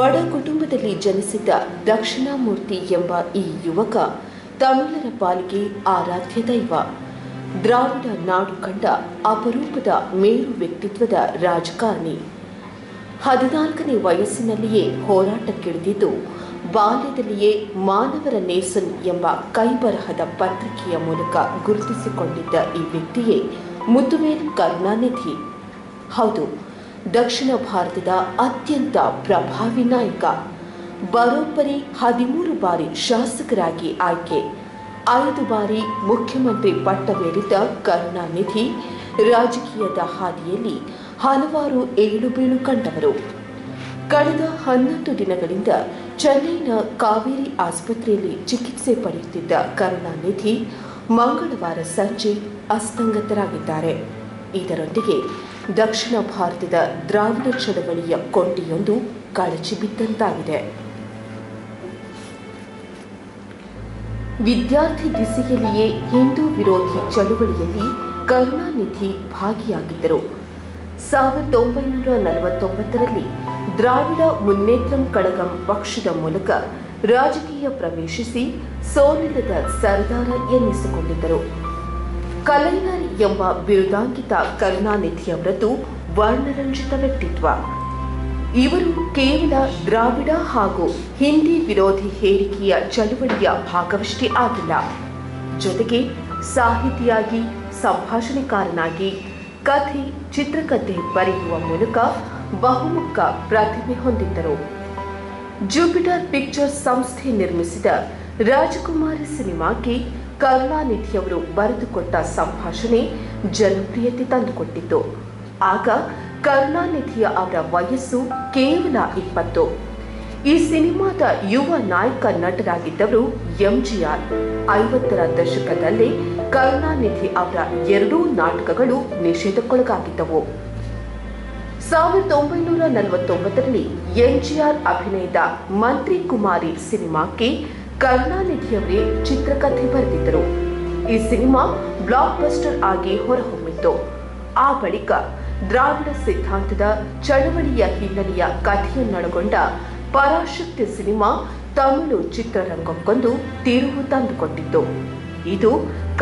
ಬಡ ಕುಟುಂಬದಲ್ಲಿ ಜನಿಸಿದ ದಕ್ಷಿಣಾಮೂರ್ತಿ ಎಂಬ ಈ ಯುವಕ ತಮಿಳರ ಪಾಲಿಗೆ ಆರಾಧ್ಯ ದೈವ. ದ್ರಾವಿಡ ನಾಡು ಕಂಡ ಅಪರೂಪದ ಮೇರು ವ್ಯಕ್ತಿತ್ವದ ರಾಜಕಾರಣಿ. ಹದಿನಾಲ್ಕನೇ ವಯಸ್ಸಿನಲ್ಲಿಯೇ ಹೋರಾಟಕ್ಕಿಳಿದಿದ್ದು, ಬಾಲ್ಯದಲ್ಲಿಯೇ ಮಾನವರ ನೇಸನ್ ಎಂಬ ಕೈಬರಹದ ಪತ್ರಿಕೆಯ ಮೂಲಕ ಗುರುತಿಸಿಕೊಂಡಿದ್ದ ಈ ವ್ಯಕ್ತಿಯೇ ಮುತುವೇಲ್ ಕರುಣಾನಿಧಿ. ಹೌದು ದಕ್ಷಿಣ ಭಾರತದ ಅತ್ಯಂತ ಪ್ರಭಾವಿ ನಾಯಕ, ಬರೋಬ್ಬರಿ ಹದಿಮೂರು ಬಾರಿ ಶಾಸಕರಾಗಿ ಆಯ್ಕೆ, ಐದು ಬಾರಿ ಮುಖ್ಯಮಂತ್ರಿ ಪಟ್ಟವೇರಿದ್ದ ಕರುಣಾನಿಧಿ ರಾಜಕೀಯದ ಹಾದಿಯಲ್ಲಿ ಹಲವಾರು ಏಳುಬೀಳು ಕಂಡವರು. ಕಳೆದ ಹನ್ನೊಂದು ದಿನಗಳಿಂದ ಚೆನ್ನೈನ ಕಾವೇರಿ ಆಸ್ಪತ್ರೆಯಲ್ಲಿ ಚಿಕಿತ್ಸೆ ಪಡೆಯುತ್ತಿದ್ದ ಕರುಣಾನಿಧಿ ಮಂಗಳವಾರ ಸಂಜೆ ಅಸ್ತಂಗತರಾಗಿದ್ದಾರೆ. ಇದರೊಂದಿಗೆ ದಕ್ಷಿಣ ಭಾರತದ ದ್ರಾವಿಡ ಚಳವಳಿಯ ಕೊಂಡಿಯೊಂದು ಕಳಚಿ ಬಿದ್ದಂತಾಗಿದೆ. ವಿದ್ಯಾರ್ಥಿ ದಿಸೆಯಲ್ಲಿಯೇ ಹಿಂದೂ ವಿರೋಧಿ ಚಳುವಳಿಯಲ್ಲಿ ಕರುಣಾನಿಧಿ ಭಾಗಿಯಾಗಿದ್ದರು. ಸಾವಿರದ ಒಂಬೈನೂರ ನಲವತ್ತೊಂಬತ್ತರಲ್ಲಿ ದ್ರಾವಿಡ ಮುನ್ನೇತ್ರಂ ಕಳಗಂ ಪಕ್ಷದ ಮೂಲಕ ರಾಜಕೀಯ ಪ್ರವೇಶಿಸಿ ಸೋಲಿಲ್ಲದ ಸರ್ದಾರ ಎನ್ನಿಸಿಕೊಂಡಿದ್ದರು. ಕಲೈನರ್ ಎಂಬ ಬಿರುದಾಂಕಿತ ಕರುಣಾನಿಧಿಯವರದ್ದು ವರ್ಣರಂಜಿತ ವ್ಯಕ್ತಿತ್ವ. ಇವರು ಕೇವಲ ದ್ರಾವಿಡ ಹಾಗೂ ಹಿಂದಿ ವಿರೋಧಿ ಹೇರಿಕೆಯ ಚಳುವಳಿಯ ಭಾಗವಷ್ಟೇ ಆಗಿಲ್ಲ. ಜೊತೆಗೆ ಸಾಹಿತಿಯಾಗಿ, ಸಂಭಾಷಣೆಕಾರನಾಗಿ, ಕಥೆ, ಚಿತ್ರಕಥೆ ಬರೆಯುವ ಮೂಲಕ ಬಹುಮುಖ ಪ್ರತಿಭೆ ಹೊಂದಿದ್ದರು. ಜೂಪಿಟರ್ ಪಿಕ್ಚರ್ಸ್ ಸಂಸ್ಥೆ ನಿರ್ಮಿಸಿದ ರಾಜಕುಮಾರಿ ಸಿನಿಮಾಕ್ಕೆ ಕರುಣಾನಿಧಿಯವರು ಬರೆದುಕೊಟ್ಟ ಸಂಭಾಷಣೆ ಜನಪ್ರಿಯತೆ ತಂದುಕೊಟ್ಟಿತು. ಆಗ ಕರುಣಾನಿಧಿಯ ಅವರ ವಯಸ್ಸು ಕೇವಲ ಇಪ್ಪತ್ತು. ಈ ಸಿನಿಮಾದ ಯುವ ನಾಯಕ ನಟರಾಗಿದ್ದವರು ಎಂಜಿಆರ್. ಐವತ್ತರ ದಶಕದಲ್ಲಿ ಕರುಣಾನಿಧಿ ಅವರ ಎರಡೂ ನಾಟಕಗಳು ನಿಷೇಧಕ್ಕೊಳಗಾಗಿದ್ದವು. ಸಾವಿರದ ಒಂಬೈನೂರ ನಲವತ್ತೊಂಬತ್ತರಲ್ಲಿ ಎಂಜಿಆರ್ ಅಭಿನಯದ ಮಂತ್ರಿ ಕುಮಾರಿ ಸಿನಿಮಾಕ್ಕೆ ಕರುಣಾನಿಧಿಯವರೇ ಚಿತ್ರಕಥೆ ಬರೆದಿದ್ದರು. ಈ ಸಿನಿಮಾ ಬ್ಲಾಕ್ ಬಸ್ಟರ್ ಆಗಿ ಹೊರಹೊಮ್ಮಿತ್ತು. ಆ ಬಳಿಕ ದ್ರಾವಿಡ ಸಿದ್ಧಾಂತದ ಚಳವಳಿಯ ಹಿನ್ನೆಲೆಯ ಕಥೆಯನ್ನೊಳಗೊಂಡ ಪರಾಶಕ್ತಿ ಸಿನಿಮಾ ತಮಿಳು ಚಿತ್ರರಂಗಕ್ಕೊಂದು ತಿರುವು ತಂದುಕೊಟ್ಟಿತ್ತು. ಇದು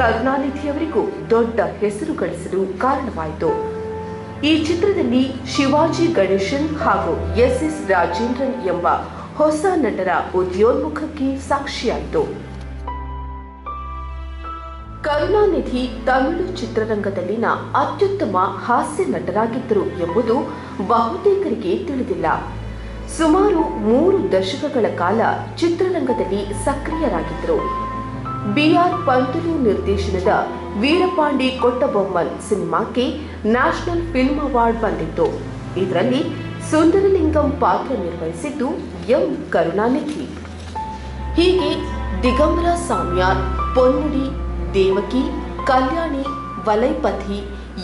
ಕರುಣಾನಿಧಿಯವರಿಗೂ ದೊಡ್ಡ ಹೆಸರು ಗಳಿಸಲು ಕಾರಣವಾಯಿತು. ಈ ಚಿತ್ರದಲ್ಲಿ ಶಿವಾಜಿ ಗಣೇಶನ್ ಹಾಗೂ ಎಸ್ ಎಸ್ ರಾಜೇಂದ್ರನ್ ಎಂಬ ಹೊಸ ನಟರ ಉದ್ಯೋನ್ಮುಖಕ್ಕೆ ಸಾಕ್ಷಿಯಾಯಿತು. ಕರುಣಾನಿಧಿ ತಮಿಳು ಚಿತ್ರರಂಗದಲ್ಲಿನ ಅತ್ಯುತ್ತಮ ಹಾಸ್ಯ ನಟರಾಗಿದ್ದರು ಎಂಬುದು ಬಹುತೇಕರಿಗೆ ತಿಳಿದಿಲ್ಲ. ಸುಮಾರು ಮೂರು ದಶಕಗಳ ಕಾಲ ಚಿತ್ರರಂಗದಲ್ಲಿ ಸಕ್ರಿಯರಾಗಿದ್ದರು. ಬಿಆರ್ ಪಂತುಲು ನಿರ್ದೇಶನದ ವೀರಪಾಂಡಿ ಕೊಟ್ಟಬೊಮ್ಮನ್ ಸಿನಿಮಾಕ್ಕೆ ನ್ಯಾಷನಲ್ ಫಿಲ್ಮ್ ಅವಾರ್ಡ್ ಬಂದಿತ್ತು. ಇದರಲ್ಲಿ ಸುಂದರಲಿಂಗಂ ಪಾತ್ರ ನಿರ್ವಹಿಸಿದ್ದು ಎಂ ಕರುಣಾನಿಧಿ. ಹೀಗೆ ದಿಗಂಬರ ಸಾಮ್ಯಾರ್ ಪೊನ್ನುಡಿ, ದೇವಕಿ, ಕಲ್ಯಾಣಿ, ವಲೈಪತಿ,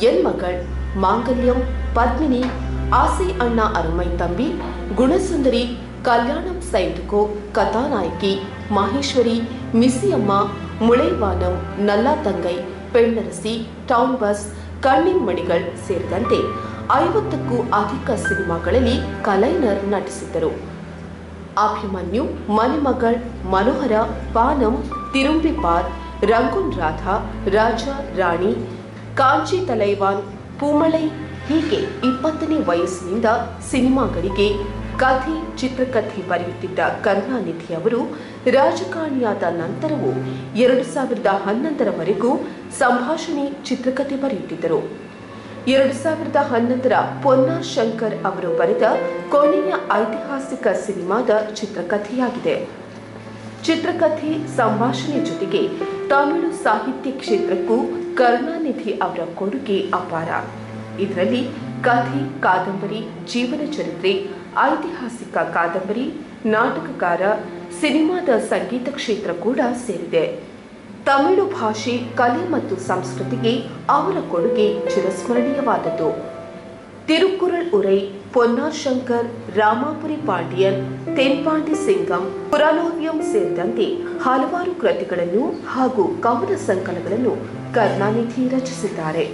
ಎನ್ಮಗಳ್, ಮಾಂಗಲ್ಯಂ, ಪದ್ಮಿನಿ, ಆಸೆ ಅಣ್ಣ ಅರುಮೈ ತಂಬಿ, ಗುಣಸುಂದರಿ, ಕಲ್ಯಾಣಂ ಸೈದುಕೋ ಕಥಾನಾಯಕಿ, ಮಾಹೇಶ್ವರಿ, ಮಿಸಿಯಮ್ಮ, ಮುಳೈವಾನಂ, ನಲ್ಲಾತಂಗೈ, ಪೆಣ್ಣರಸಿ, ಟೌನ್ ಬಸ್, ಕಣ್ಣಿನ್ ಮಣಿಗಳ್ ಸೇರಿದಂತೆ ಐವತ್ತಕ್ಕೂ ಅಧಿಕ ಸಿನಿಮಾಗಳಲ್ಲಿ ಕಲೈನರ್ ನಟಿಸಿದ್ದರು. ಅಭಿಮನ್ಯು ಮನೆಮಗಳ್ ಮನೋಹರ, ಪಾನಂ ತಿರುಂಬಿಪಾರ್ ರಂಗುನ್ ರಾಧಾ, ರಾಜ ರಾಣಿ, ಕಾಂಚಿ ತಲೈವಾನ್, ಪೂಮಳೈ ಹೀಗೆ ಇಪ್ಪತ್ತನೇ ವಯಸ್ಸಿನಿಂದ ಸಿನಿಮಾಗಳಿಗೆ ಕಥೆ, ಚಿತ್ರಕಥೆ ಬರೆಯುತ್ತಿದ್ದ ಕರುಣಾನಿಧಿ ಅವರು ರಾಜಕಾರಣಿಯಾದ ನಂತರವೂ ಎರಡು ಸಾವಿರದ ಹನ್ನೊಂದರವರೆಗೂ ಸಂಭಾಷಣೆ, ಚಿತ್ರಕಥೆ ಬರೆಯುತ್ತಿದ್ದರು. ಎರಡು ಸಾವಿರದ ಹನ್ನೊಂದರ ಪೊನ್ನಾರ್ ಶಂಕರ್ ಅವರು ಬರೆದ ಕೊನೆಯ ಐತಿಹಾಸಿಕ ಸಿನಿಮಾದ ಚಿತ್ರಕಥೆಯಾಗಿದೆ. ಚಿತ್ರಕಥೆ ಸಂಭಾಷಣೆ ಜೊತೆಗೆ ತಮಿಳು ಸಾಹಿತ್ಯ ಕ್ಷೇತ್ರಕ್ಕೂ ಕರುಣಾನಿಧಿ ಅವರ ಕೊಡುಗೆ ಅಪಾರ. ಇದರಲ್ಲಿ ಕಥೆ, ಕಾದಂಬರಿ, ಜೀವನ ಚರಿತ್ರೆ, ಐತಿಹಾಸಿಕ ಕಾದಂಬರಿ, ನಾಟಕಕಾರ, ಸಿನಿಮಾದ ಸಂಗೀತ ಕ್ಷೇತ್ರ ಕೂಡ ಸೇರಿದೆ. ತಮಿಳು ಭಾಷೆ, ಕಲೆ ಮತ್ತು ಸಂಸ್ಕೃತಿಗೆ ಅವರ ಕೊಡುಗೆ ಚಿರಸ್ಮರಣೀಯವಾದದ್ದು. ತಿರುಕುರಳ್ ಉರೈ, ಪೊನ್ನಾರ್ ಶಂಕರ್, ರಾಮಾಪುರಿ ಪಾಂಡಿಯನ್, ತೆನ್ಪಾಂಡಿ ಸಿಂಗಂ ಪುರಾಲೋವ್ಯಂ ಸೇರಿದಂತೆ ಹಲವಾರು ಕೃತಿಗಳನ್ನು ಹಾಗೂ ಕವನ ಸಂಕಲನಗಳನ್ನು ಕರುಣಾನಿಧಿ ರಚಿಸಿದ್ದಾರೆ.